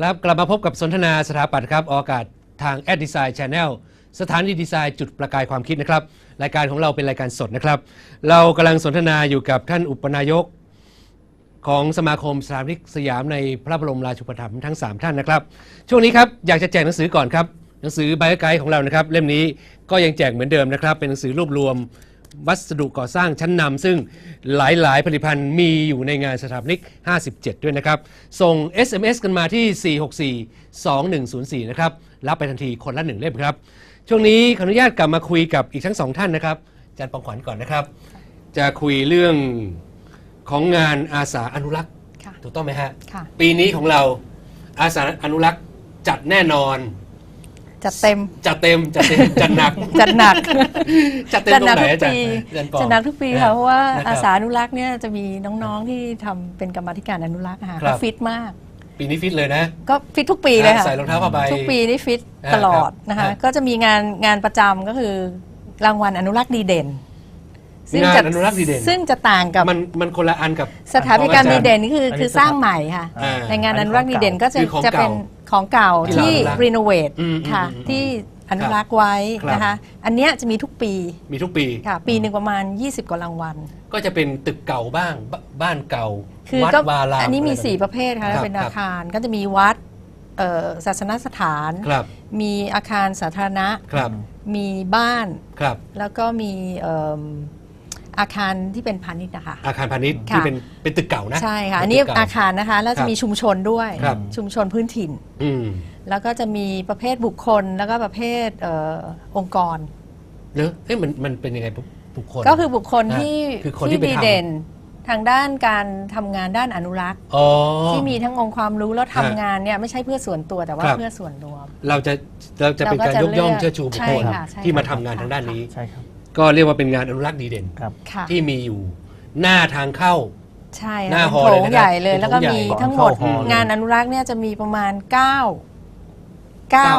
ครับกลับมาพบกับสนทนาสถาปัตย์ครับออกอากาศทางแอดดีไซน์ช n แนลสถานีดีไซน์จุดประกายความคิดนะครับ รายการของเราเป็นรายการสดนะครับ เรากำลังสนทนาอยู่กับท่านอุปนายกของสมาคมสถาปนิกสยามในพระบรมราชูปถัมภ์ทั้ง 3 ท่านนะครับ ช่วงนี้ครับอยากจะแจกหนังสือก่อนครับ หนังสือไบโอไกด์ของเรานะครับ เล่มนี้ก็ยังแจกเหมือนเดิมนะครับ เป็นหนังสือรวบรวม วัสดุก่อสร้างชั้นนำซึ่งหลายๆ ผลิตภัณฑ์มีอยู่ในงานสถาปนิก 57 ด้วยนะครับ ส่ง SMS กันมาที่ 464 2104 นะครับ รับไปทันทีคนละหนึ่งเล่มครับ ช่วงนี้ขออนุญาตกลับมาคุยกับอีกทั้งสองท่านนะครับอาจารย์ปองขวัญก่อนนะครับ จะคุยเรื่องของงานอาสาอนุรักษ์ ค่ะ ถูกต้องไหมฮะ ค่ะ ปีนี้ของเราอาสาอนุรักษ์จัดแน่นอน จัดเต็ม จัดเต็มจัดเต็มจัดหนัก จัดหนักจัดเต็มจัดตรหนังไหนทุกอาจารปีย์อาจารย์ปองจัดหนักทุกปีนะค่ะเพราะว่านะครับอาสาอนุรักษ์เนี่ยจะมีน้องๆที่ทำเป็นกรรมาธิการอนุรักษ์อะค่ะครับก็ฟิตมาก ปีนี้ฟิตเลยนะ ก็ฟิตทุกปีเลยค่ะใส่รองเท้าผ้าใบทุกปีนี่ฟิตอ่าตลอดครับนะคะอ่าก็จะมีงานงานประจำก็คือรางวัลอนุรักษ์ดีเด่น งานจะอนุรักษ์ดีเด่น ซึ่งจะต่างกับมันมันคนละอันกับสถาปัตยกรรมของดีอาจารย์เด่นนี่คืออันนี้คือสร้างใหม่ค่ะ อ่า ในงานอนุรักษ์ดีเด่นก็จะคือของจะเป็นของเก่าที่ที่เราอนุรักษ์รีโนเวทอืมค่ะอืมอืมที่อนุรักษ์ไว้ครับ นะคะ อันเนี้ยจะมีทุกปีมีทุกปี ค่ะ ปีหนึ่งประมาณ 20 กว่ารางวัล ก็จะเป็นตึกเก่าบ้างบบ้านเก่า คือวัดก็วารามอันนี้มีะไรแบบ4ประเภทค่ะครับ เป็นครับอาคารก็จะมีวัดเอ่อศาสนสถาน ครับมีอาคารสาธารณะ ครับมีบ้าน ครับ แล้วก็มีเอิ่ม อาคารที่เป็นพาณิชย์นะคะ อาคารพาณิชย์ค่ะที่เป็นเป็นตึกเก่านะใช่ค่ะเป็อันนี้ตึกเก่อาคารนะคะแล้วครัจะบมีชุมชนด้วยครับชุมชนพื้นถิ่น อืมแล้วก็จะมีประเภทบุคคลแล้วก็ประเภทเออองค์กร เนอะเอ้ยมันมันเป็นยังไงบุคคล ก็คือบุคคลนะที่คือคนที่ที่ไปดีทำ เด่น ทางด้านการทำงานด้านอนุรักษ์ อ๋อ ที่มีทั้งองค์ความรู้แล้วทำฮะงานเนี่ยไม่ใช่เพื่อส่วนตัวแต่ว่าครับ เพื่อส่วนรวม เราจะเราจะเป็นการยกย่องเชิดชูบุคใช่คลค่ะใช่ที่มาค่ะทำงานทางด้านนี้ ใช่ครับ ก็เรียกว่าเป็นงานอนุรักษ์ดีเด่น ครับ ค่ะที่มีอยู่หน้าทางเข้า ใช่หน้าค่ะฮอโถเลยงนะครับใหญ่เลย เป็นแล้วก็โถงใหญ่มีก่อนทั้งหมดเข้าฮอเลย งานอนุรักษ์เนี่ยจะมีประมาณ9เก้า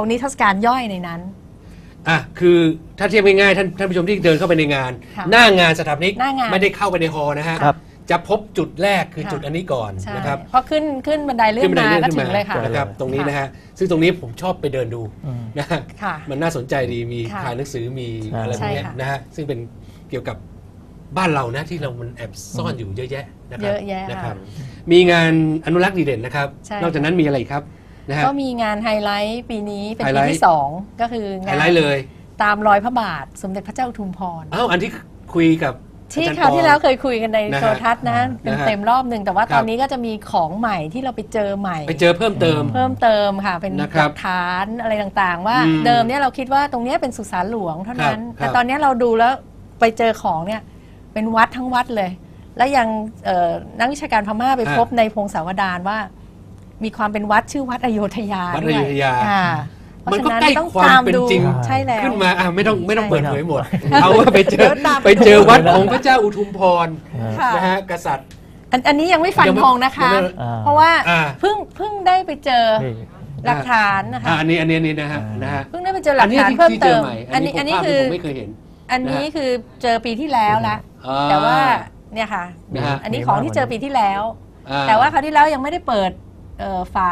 9นิทรรศการย่อยในนั้น อะคือถ้าเทียบง่ายๆท่านท่านผู้ชมที่เดินเข้าไปในงาน ค่ะหน้างานสถาปนิกหน้างาน ไม่ได้เข้าไปในฮอลล์นะฮะครับ จะพบจุดแรกคือค่ะจุดอันนี้ก่อนใช่นะครับพอขึ้นขึ้นบันไดเลื่อขึ้นนบันไดมาเลื่อนก็ขึ้นถึมางเลยค่ะนะครับตรงนี้นะฮะซึ่งตรงนี้ผมชอบไปเดินดูอืมนะฮะค่ะมันน่าสนใจดีมีค่ะขายหนังสือมีใช่อะไรพวกเนี้ยใช่ค่ะนะฮะซึ่งเป็นเกี่ยวกับบ้านเรานะที่เรามันแอบซ่อนอยู่เยอะแยะนะครัเยอะแยะนะครับค่ะมีงานอนุรักษ์ดีเด่นนะครับใช่นอกจากนั้นมีอะไรอีกครับนะฮะก็มีงานไฮไลท์ปีนี้เป็นไฮปีไลท์ที่2ก็คือไฮงานไลท์เลย ตามรอยพระบาทสมเด็จพระเจ้าอุทุมพรอ้าวอันที่คุยกับ ที่อจรย์คราวที่ปอแล้วเคยคุยกันในนะฮะโทรทัศน์นะนะฮะเต็มๆรอบหนึ่งแต่ว่าครับตอนนี้ก็จะมีของใหม่ที่เราไปเจอใหม่ ไปเจอเพิ่มเติม เพิ่มเติมค่ะ เป็นนะคหรับลักฐานอะไรต่างๆ ว่าอืมเดิมเนี่ยเราคิดว่าตรงเนี้ยเป็นสุสานหลวงเท่านั้นครับแต่ตอนเนี้ยเราดูแล้วไปเจอของเนี่ยเป็นวัดทั้งวัดเลย และยังเอ่อนักวิชาการพม่าไปพบในพงศาวดารว่า มีความเป็นวัดชื่อวัดอโยธยาวัดด้อวยยุธยาค่ะ เพราะมันฉะก็นั้นใกล้ต้องความตามเป็นดูจริง ใช่แล้ว ขึ้นมาอะไม่ต้องไม่ต้องใช่เปิดเผยหมดเอาว่าไปเจอเดี๋ยวตาม ไปเจอดูวัดของพระเจ้าอุทุมพรค่ะนะฮะกษัตริย์ อันอันนี้ยังไม่ฟันยังไม่ธงนะคะ ยังไม่อ่า เพราะว่าอ่า เพิ่งเพิ่งได้ไปเจอนี่ หลักฐานนะคะ อะอันนี้อันนี้อันนี้นะฮะอ่านนะฮะเพิ่งได้ไปเจอหลักนี้ฐานที่เพิ่มที่เจเติอม ใหม่อันนี้อันนี้ภาพคือที่ผมไม่เคยเห็น อันนี้คือเจอปีที่แล้วละ อ่าแต่ว่าเนี่ยค่ะ นะฮะอันนี้ของที่เจอปีที่แล้ว อ่แต่ว่าคราวที่แล้วยังไม่ได้เปิดเอ่อฝา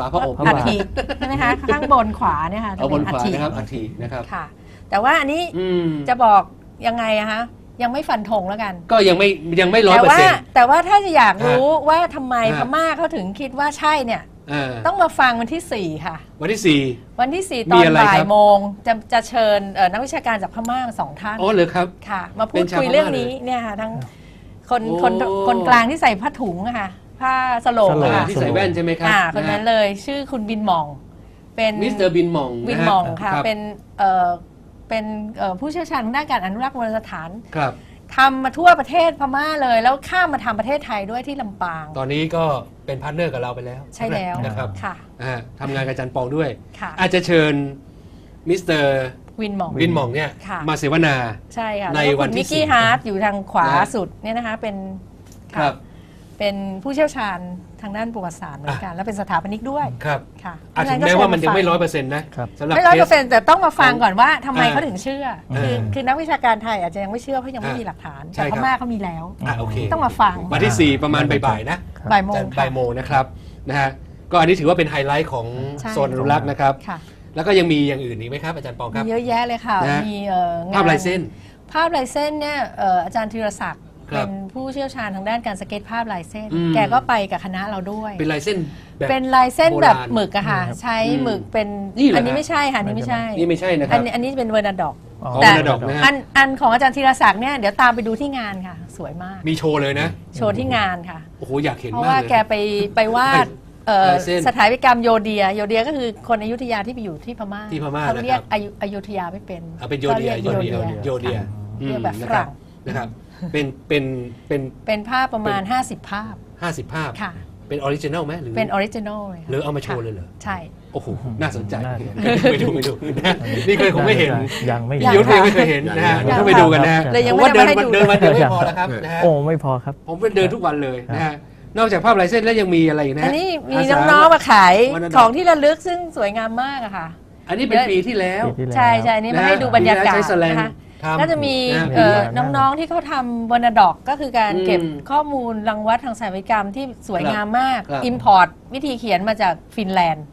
ฝาพระอบอัฐิใช่ไหมคะข้างบนขวาเนี่ยค่ะจะเอาบเป็นนขอัวาฐินะครับอัฐินะครับค่ะ แต่ว่าอันนี้อืมจะบอกยังไงอะคะยังไม่ฟันธงแล้วกัน ก็ยังไม่ยังไม่ร้อยแต่เปอร์ว่าเซ็นต์แต่ว่าถ้าจะอยากรู้ว่าทำไมฮะพม่าเขาถึงคิดว่าใช่เนี่ยอ่าต้องมาฟังวันที่ 4 ค่ะ วันที่สี่วันที่4มีตอนอะไรบ่าคยรับโมงจะจะเชิญเอ่อนักวิชาการจากพม่าสองท่านอ๋อเหรอครับค่ะ มาพูเป็ดนชาวคุยพม่าเรื่องนี้เนี่ยค่ะทั้งคนโอ้คนคนกลางที่ใส่ผ้าถุงอะค่ะ ผ้าสโลงสโลอะงค่ะที่ใส่แว่นใช่ไหมครับอ่าคนนั้นเลยชื่อคุณบินหมอง เป็นมิสเตอร์บินหมองวินนะฮะหมองค่ะรับเป็นเอ่อเป็นเอ่อผู้เชี่ยวชาญทางด้านการอนุรักษ์โบราณสถานครับ ทำมาทั่วประเทศพม่าเลย แล้วข้ามมาทำประเทศไทยด้วยที่ลำปาง ตอนนี้ก็เป็นพาร์ทเนอร์กับเราไปแล้วใช่แล้ว นะครับค่ะอ่าทำงานกับอาจารย์ปองด้วย ค่ะอาจจะเชิญมิสเตอร์วินหมอง วินหมองเนี่ยค่ะ มาเสวนา ใช่ค่ะในแล้วก็วันคุณที่มิกกี้สี่ฮาร์ดอยู่ทางขวานะฮะสุดเนี่ยนะคะเป็น ครับ เป็นผู้เชี่ยวชาญทางด้านประวัติศาสตร์เหมือนกันแล้วเป็นสถาปนิกด้วยครับค่ะอาจถึงเพแม้ฉะว่ามันก็ยังไม่เชิญร้อยฟัเปอร์เซ็นต์นะครับสำหรับไม่ร้อยเคเปอร์สเซ็นต์แต่ต้องมาฟังก่อนว่าทำไมอ่าเขาถึงเชื่อเออคือคือนักวิชาการไทยอาจจะยังไม่เชื่อเพราะยังไม่อ่ามีมีหลักฐานใช่แต่ครัพบม่าเขามีแล้วอะโอเคต้องมาฟังวันที่ 4 ประมาณบ่ายๆนะบ่ายโมงจัดค่ะบ่ายโมงนะครับนะฮะก็อันนี้ถือว่าเป็นไฮไลท์ของใช่โซนอนุรักษ์นะครับค่ะแล้วก็ยังมีอย่างอื่นอีกไหมครับอาจารย์ปองครับมีเยอะแยะเลยค่ะนะมีเอ่องนภาพลายเส้น ภาพลายเส้นเนี่ยเอ่ออาจารย์ธีรศักดิ์ครับ เป็นผู้เชี่ยวชาญทางด้านการสเก็ตภาพลายเส้น อืม แกก็ไปกับคณะเราด้วย เป็นลายเส้นแบบ เป็นลายเส้นแบบโบราณหมึกอะค่ะนี่ครับใช้อืมหมึกเป็นนี่เหรออันนี้ฮะไม่ใช่ค่ะอันนี้ไม่ใช่นี่ไม่ใช่นะคอัรับ นนี้อันนี้เป็นเวอร์นาดอก อ๋อของแต่ มรดกนะฮะ อันอันของอาจารย์ธีรศักดิ์เนี่ยเดี๋ยวตามไปดูที่งานค่ะ สวยมาก มีโชว์เลยนะ โชว์ที่งานค่ะ โอ้โห อยากเห็นเพราะมากว่าเลย แกไปไปวาดเอ่อลายเส้นสถาปัตยกรรมโยเดีย โยเดียก็คือคนอยุธยาที่ไปอยู่ที่พม่าที่พม่าเขาเรียกนะครับอยุอยุธยาไม่เป็นเอาเป็นโยเดียก็โยรีเดียกโยเดียค่ะอืมเรียกแบบนะฝครัรั่บงนะครับ เป็นเป็นเป็นเป็นภาพประมาณ 50 ภาพห้าสิบภาพค่ะ เป็นออริจินัลไหมหรือเป็นออริจินอลเลยค่ะหรือเอามาโชว์ค่ะเลยเหรอใช่ โอ้โห น่าสนใจ น่าสนใจไปดูไปดูนะนี่เคยคงไม่เห็นยังไม่ยัเห็นงยุทธยังไม่เคยเห็นนะฮะยังต้องไปดูกันนะฮะเลยยังผมไม่ว่าได้เดินมาให้วันดู เดินวันเดียวไม่พอแล้วครับนะฮะโอ้ไม่พอครับ ผมไปเดินทุกวันเลยนะฮะนอกจากภาพลายเส้นแล้วยังมีอะไรอีกนะอัฮะนนี้มีาสา น้องๆมาขายวันนั้น ของที่ระลึกซึ่งสวยงามมากอะค่ะ อันนี้เป็นปีที่แล้ว ปีที่แล้ว ใช่ใช่อันนี่มาให้ดูบรรยากาศใช้แสลงนะคะทำ ก็จะมีนะเอ่อปีที่แล้วน้องๆที่เขาทำวรรณดอกก็คือการอืมเก็บข้อมูลรังวัดทางสถาปัตยกรรมที่สวยงามมากครับอิมพอร์ตวิธีเขียนมาจากฟินแลนด์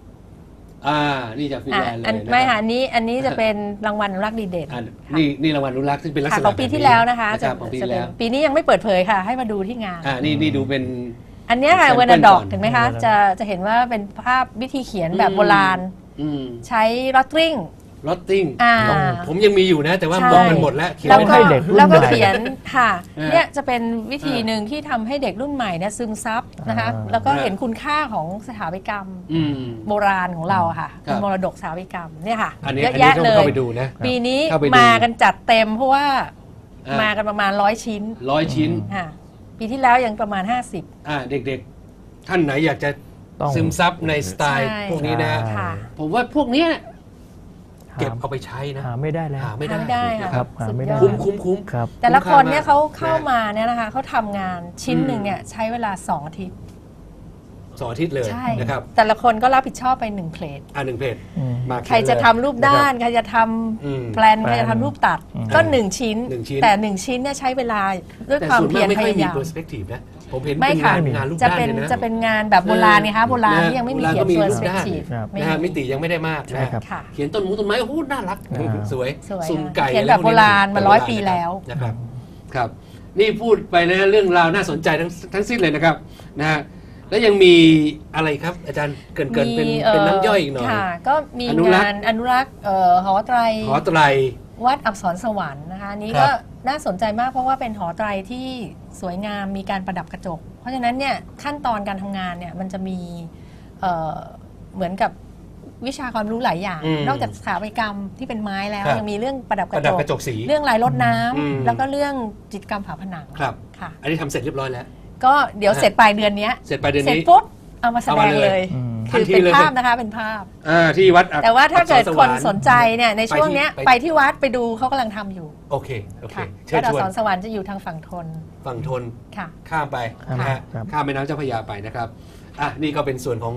อ่า นี่จากฟินอะแลนด์เลยอันนะไม่คค่ะรับอันนี้อันนี้จะเป็นรางวัลอนุรักษ์ดีเด่นอะนี่นี่รางวัลอนุรักษ์ซึ่งเป็นลักษค่ะณะของปีแบบที่แล้วนะคะรับของปีจะที่เป็แล้นวปีนี้ยังไม่เปิดเผยค่ะ ให้มาดูที่งานอ่านี่นี่ดูเป็น อันเนี้ยค่ะแซมเปิเวลอร์นาดอกก่อนถึงไหมคะจะจะเห็นว่าเป็นภาพวิธีเขียนแบบโบราณอืมใช้ลอตริง ลอตติ้งอ่า ผมยังมีอยู่นะ แต่ว่าใช่มองมันหมดแล้วเขียนแล้วไม่ก็ได้ให้เด็กรุ่นแล้วก็ใหม่เขียนค่ะอ่าเนี่ยจะเป็นวิธีอ่าหนึ่งที่ทำให้เด็กรุ่นใหม่เนี่ยซึมซับนะคะอ่า แล้วก็อ่าเห็นคุณค่าของสถาปัตยกรรม อืม โบราณของเราอะค่ะครับ เป็นมรดกสถาปัตยกรรมเนี่ยค่ะอันนี้เยอัอะนนี้แยะต้องเลเข้ายไปดูนะ ปีนี้เข้าไปดู มากันจัดเต็มเพราะว่าอะมากันประมาณร้อยชิ้นร้อยชิ้นค่ะปีที่แล้วยังประมาณ 50 อ่าเด็กๆ ท่านไหนอยากจะต้อง ซึมซับในสไตล์ใช่ พวกนี้นะใช่ค่ะ ผมว่าพวกเนี้ยหา เก็บเอาไปใช้นะ หาไม่ได้แล้วหาไม่ได้หาไม่ได้ค่ะครับหาสุดไม่ยได้อดคุ้มคุ้มคุ้ม ครับ แต่ละคนเนี่ยคุ้เขามค่ามากเข้ามาเนี่ยนะคะเขาทำงานชิ้นอืมหนึ่งเนี่ยใช้เวลา2อาทิตย์สองอาทิตย์เลยใช่ นะครับแต่ละคนก็รับผิดชอบไปหนึ่งเพลทอ่าหนึ่งเพจอืม มาเขียนใครจะเลยทำรูปด้านะคใครจะทอืมำแปลนแปลนใครจะทำรูปตัดอืม ก็หนึ่งชิ้น หนึ่งชิ้น แต่หนึ่งชิ้นเนี่ยใช้เวลาด้วยแต่ความส่วนเพีมายกรไม่พค่อยยามี ยามเปอร์สเปกทีฟนะ ผมเห็นไม่เป็นค่ะงานงานรูปจะด้านเป็นเลยนะ จะเป็นงานแบบโบราณไงคะโบราณนะที่ยังไม่มีโบราณเขียก็นมีเฟอรูร์สปเปกด้านทีฟครับนะฮะมิติยังไม่ได้มากใช่นะครับ ค่ะ เขียนต้นมูต้นไม้โอ้โหน่ารักอ่า สวยสวยซุ่มไก่เขียนแบบะไพวกโบราณมาร้อยปีโบแล้ว นะครับครับ นี่พูดไปนะเรื่องราวน่าสนใจทั้งทั้งสิ้นเลยนะครับนะฮะแล้วยังมีอะไรครับ อาจารย์เกรินเกินเป็นมีเป็นอ่อน้ำย่อยอีกหน่อย ค่ะ ก็มีอนุรักษ์ งานอนุรักษ์เอ่อหอไตรหอไตร วัดอับสรสวรรค์นะคะอันนี้ครับก็ น่าสนใจมากเพราะว่าเป็นหอไตรที่สวยงามมีการประดับกระจก เพราะฉะนั้นเนี่ยขั้นตอนการทำงานเนี่ยมันจะมีเอ่อเหมือนกับวิชาความรู้หลายอย่างอืมนอกจากสถาปัตยกรรมที่เป็นไม้แล้วครับยังมีเรื่องประดับกประระดัจบกกระจกสีเรื่องลายรดน้ำอืมแล้วก็เรื่องจิตรกรรมฝาผนังครับค่ะ อันนี้ทำเสร็จเรียบร้อยแล้ว ก็เดี๋ยวเสร็จปลายเดือนเนี้ยเสร็จไปเดือนเสร็จนี้ปุ๊บเอามาแสเอาดมางเลย เลยอืมคือทันทีเป็นเลยภาพนะคะเป็นภาพ อ่าที่วัดอับแต่ว่าถ้าเกิดอับสรสควรนรค์สนใจเนี่ยในช่วงเนี้ยไปไปที่ที่วัดไปดูเขากำลังทำอยู่โอเคโอเคค่ะเชิวัญดอัชบวนสรสวรรค์จะอยู่ทางฝั่งทนฝั่งทน ค่ะ ข้ามไปครับนะฮะครับ ข้ามแม่น้ำเจ้าพระยาไปนะครับอะนี่ก็เป็นส่วนของ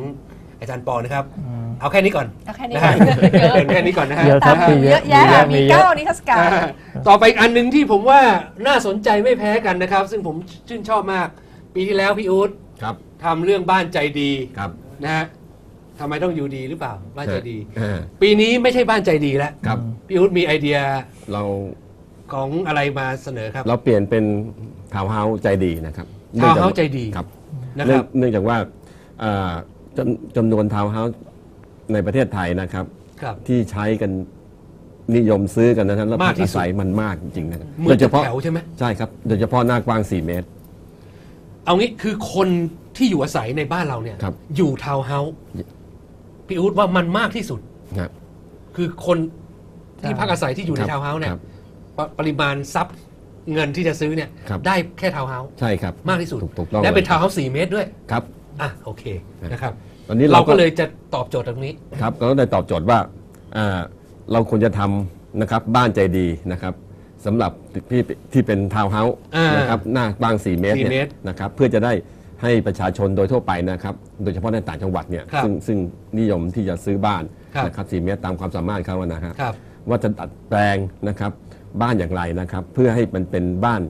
อาจารย์ปอนะครับ อืม เอาแค่นี้ก่อนเอาแค่นี้นะก่อฮะนเยอะ เดินแค่นี้ก่อนนะฮะเยอะครับตามมีเยอะแยะมีเยอะมีมีเยอะ เก้านิทรรศการอ่าต่อไปอีกอันหนึ่งที่ผมว่าน่าสนใจไม่แพ้กันนะครับ ซึ่งผมชื่นชอบมาก ปีที่แล้วพี่อู๊ดครับทำเรื่องบ้านใจดีครับ นะฮะ ทำไมต้องอยู่ดีหรือเปล่าบ้านใจดีเออปีนี้ไม่ใช่บ้านใจดีแล้วครับ พี่อู๊ดมีไอเดียเราของอะไรมาเสนอครับ เราเปลี่ยนเป็นทาวน์เฮาส์ใจดีนะครับทาวน์เฮาส์ใจดี ครับ นะคเนื่อรังบเนื่องจากว่าอ่าจำจำนวนทาวน์เฮาส์ในประเทศไทยนะครับ ครับ ที่ใช้กันนิยมซื้อกันนะครับแล้วมากพักที่อาสุดศัยมันมากจริงๆนะครับเหมืโดอนยเฉตึกพาะแถวใช่ไหม ใช่ครับโดยเฉพาะหน้ากว้าง 4 เมตร เอางี้คือคนที่อยู่อาศัยในบ้านเราเนี่ย ครับ อยู่ทาวน์เฮาส์ พี่อู๊ดว่ามันมากที่สุด ครับ คือคนที่พักอาศัยที่อยู่ในครับทาวน์เฮาส์เนี่ยครับปรปริมาณทรัพย์เงินที่จะซื้อเนี่ยครับ ได้แค่ทาวน์เฮาส์ใช่ครับมากที่สุด ถูกถูกต้องและเป็นลยทาวน์เฮาส์สี่เมตรด้วย ครับ อะโอเคนะครับตอนนี้เราเราก็ ก็เลยจะตอบโจทย์ตรงนี้ ครับเราก็ได้ตอบโจทย์ว่าอ่าเราควรจะทำนะครับบ้านใจดีนะครับสำหรับที่ที่เป็นทาวน์เฮาส์อ่านนะครับหน้ากว้าง 4 เมตรสี่เนี่ยเมตรนะครับเพื่อจะได้ ให้ประชาชนโดยทั่วไปนะครับ โดยเฉพาะในต่างจังหวัดเนี่ยซึ่งซึ่งนิยมที่จะซื้อบ้านนะครับสี่เมตรตามความสามารถเขานะฮะว่าจะดัดแปลงนะครับบ้านอย่างไรนะครับ เพื่อให้มันเป็นบ้าน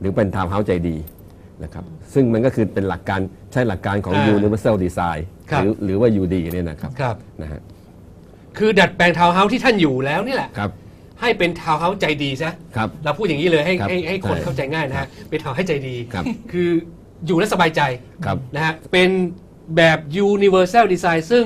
หรือเป็นทาวน์เฮาส์ใจดีนะครับซึ่งมันก็คือเป็นหลักการใช้หลักการของ อ่า Universal Design หรือหรือว่า UD เนี่ยนะครับครับ นะฮะคือดัดแปลงทาวน์เฮาส์ที่ท่านอยู่แล้วนี่แหละ ครับให้เป็นทาวน์เฮาส์ใจดีซะ ครับ เราพูดอย่างนี้เลยให้ให้ให้คนเข้าใจง่ายนะฮะเป็นทาวน์ให้ใจดีครับ คือ อยู่และสบายใจนะฮะเป็นแบบ universal design ซึ่ง